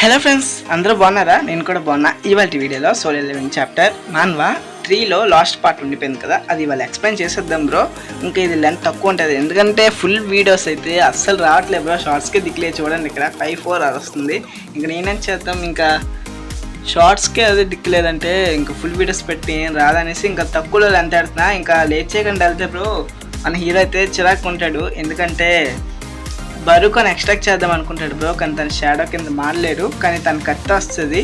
Hello friends అందరూ బాగున్నారా? నేను కూడా బాగున్నా. ఇవాళ వీడియోలో సోల్ లెవెన్ చాప్టర్ మాన్వా త్రీలో లాస్ట్ పార్ట్ ఉండిపోయింది కదా అది ఇవాళ ఎక్స్ప్లెయిన్ చేసేద్దాం బ్రో ఇంకా ఇది లెంత్ తక్కువ ఉంటుంది. ఎందుకంటే ఫుల్ వీడియోస్ అయితే అస్సలు రావట్లేదు బ్రో షార్ట్స్కే దిక్కులే చూడండి ఇక్కడ ఫైవ్ ఫోర్ వస్తుంది. ఇంకా నేనేం చేద్దాం ఇంకా షార్ట్స్కే అదే దిక్కులేదంటే ఇంకా ఫుల్ వీడియోస్ పెట్టి ఏం రాదనేసి ఇంకా తక్కువలో లెంత్ ఆడుతున్నా. ఇంకా లేట్ చేయకుండా వెళ్తే బ్రో మన హీరో అయితే చిరాకు ఉంటాడు. ఎందుకంటే బరుకొని ఎక్స్ట్రాక్ట్ చేద్దాం అనుకుంటాడు బ్రో కానీ తన షాడో కింద మారలేడు కానీ తన కత్తి వస్తుంది.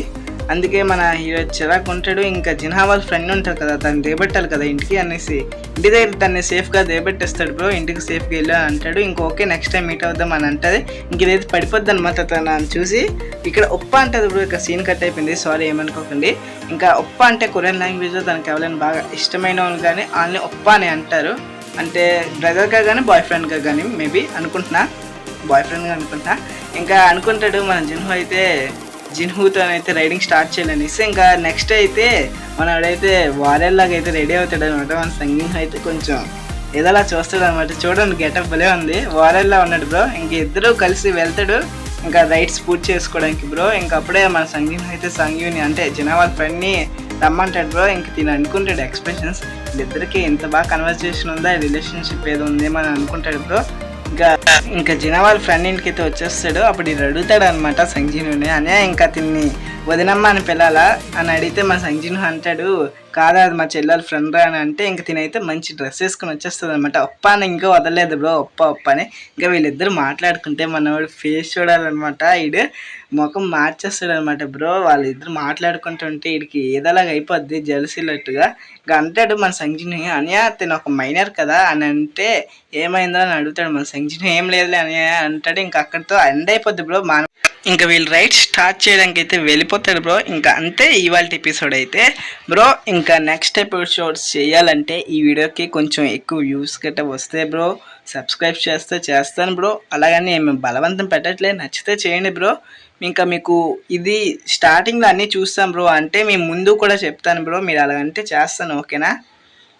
అందుకే మన హీరో చిరాకు ఉంటాడు. ఇంకా జిన్హా వాళ్ళ ఫ్రెండ్ ఉంటారు కదా తను దేబెట్టాలి కదా ఇంటికి అనేసి. ఇంటి దగ్గర తన్ని సేఫ్గా దేబెట్టేస్తాడు బ్రో ఇంటికి సేఫ్గా వెళ్ళి అని అంటాడు. ఇంకా ఓకే నెక్స్ట్ టైం మీట్ అవుదాం అని అంటది. ఇంక ఇదైతే పడిపోద్ది అనమాట తను చూసి. ఇక్కడ ఉప్ప అంటది బ్రో ఇక సీన్ కట్ అయిపోయింది. సారీ ఏమనుకోకండి. ఇంకా ఉప్ప అంటే కొరియన్ లాంగ్వేజ్లో తనకి ఎవరైనా బాగా ఇష్టమైన వాళ్ళు కానీ వాళ్ళని ఉప్ప అని అంటారు. అంటే బ్రదర్గా కానీ బాయ్ ఫ్రెండ్గా కానీ మేబీ అనుకుంటున్నా. బాయ్ ఫ్రెండ్గా అనుకుంటా. ఇంకా అనుకుంటాడు మన జిన్హు అయితే జిన్హుతో అయితే రైడింగ్ స్టార్ట్ చేయాలనేసి. ఇంకా నెక్స్ట్ అయితే మనవాడైతే వారెల్లాగా అయితే రెడీ అవుతాడు అనమాట మన సంగింగ్ అయితే కొంచెం ఏదోలా చూస్తాడు అనమాట చూడండి గెటప్ భలే ఉంది. వారెల్లా ఉన్నాడు బ్రో. ఇంక ఇద్దరు కలిసి వెళ్తాడు. ఇంకా రైడ్స్ పూర్తి చేసుకోవడానికి బ్రో. ఇంకా అప్పుడే మన సంగీన్ అయితే సంగీని అంటే జనావాళ్ళ ఫ్రెండ్ని రమ్మంటాడు బ్రో. ఇంక తిని అనుకుంటాడు ఎక్స్ప్రెషన్స్ వీళ్ళిద్దరికి ఎంత బాగా కన్వర్సేషన్ ఉందా? రిలేషన్షిప్ ఏదో ఉందేమో అని అనుకుంటాడు బ్రో. ఇంకా ఇంకా జినా వాళ్ళ ఫ్రెండ్ ఇంటికి అయితే వచ్చేస్తాడు. అప్పుడు ఇది అడుగుతాడు అనమాట సంజీనుని. అనే ఇంకా తిన్ని వదినమ్మ అని పిల్లాలా అని అడిగితే మా సంజీను అంటాడు కాదా అది మా చెల్లెలు ఫ్రెండ్ రా అని అంటే ఇంక తినైతే మంచి డ్రెస్ వేసుకొని వచ్చేస్తుంది అనమాట ఒప్ప అని ఇంకా వదలలేదు బ్రో అప్ప అప్ప అని. ఇంకా వీళ్ళిద్దరు మాట్లాడుకుంటే మనవాడు ఫేస్ చూడాలన్నమాట. ఈడు ముఖం మార్చేస్తాడు అనమాట బ్రో వాళ్ళిద్దరు మాట్లాడుకుంటుంటే వీడికి ఏదోలాగా అయిపోద్ది జలసిలట్టుగా ఇంకా అంటాడు మన సంజీని అనియా తిన ఒక మైనర్ కదా అని అంటే ఏమైందో అని అడుగుతాడు మన సంజీని. ఏం లేదులే అని అంటాడు. ఇంకా అక్కడితో ఎండ్ అయిపోద్ది బ్రో మా ఇంకా వీళ్ళు రైట్ స్టార్ట్ చేయడానికి అయితే వెళ్ళిపోతాడు బ్రో. ఇంకా అంతే ఇవాళ ఎపిసోడ్ అయితే. బ్రో ఇంకా నెక్స్ట్ ఎపిసోడ్స్ చేయాలంటే ఈ వీడియోకి కొంచెం ఎక్కువ వ్యూస్ గట్రా వస్తే బ్రో సబ్స్క్రైబ్ చేస్తే చేస్తాను బ్రో. అలాగని మేము బలవంతం పెట్టట్లేదు నచ్చితే చేయండి బ్రో. ఇంకా మీకు ఇది స్టార్టింగ్లో అన్నీ చూస్తాం బ్రో. అంటే మేము ముందు కూడా చెప్తాను బ్రో మీరు అలాగంటే చేస్తాను ఓకేనా?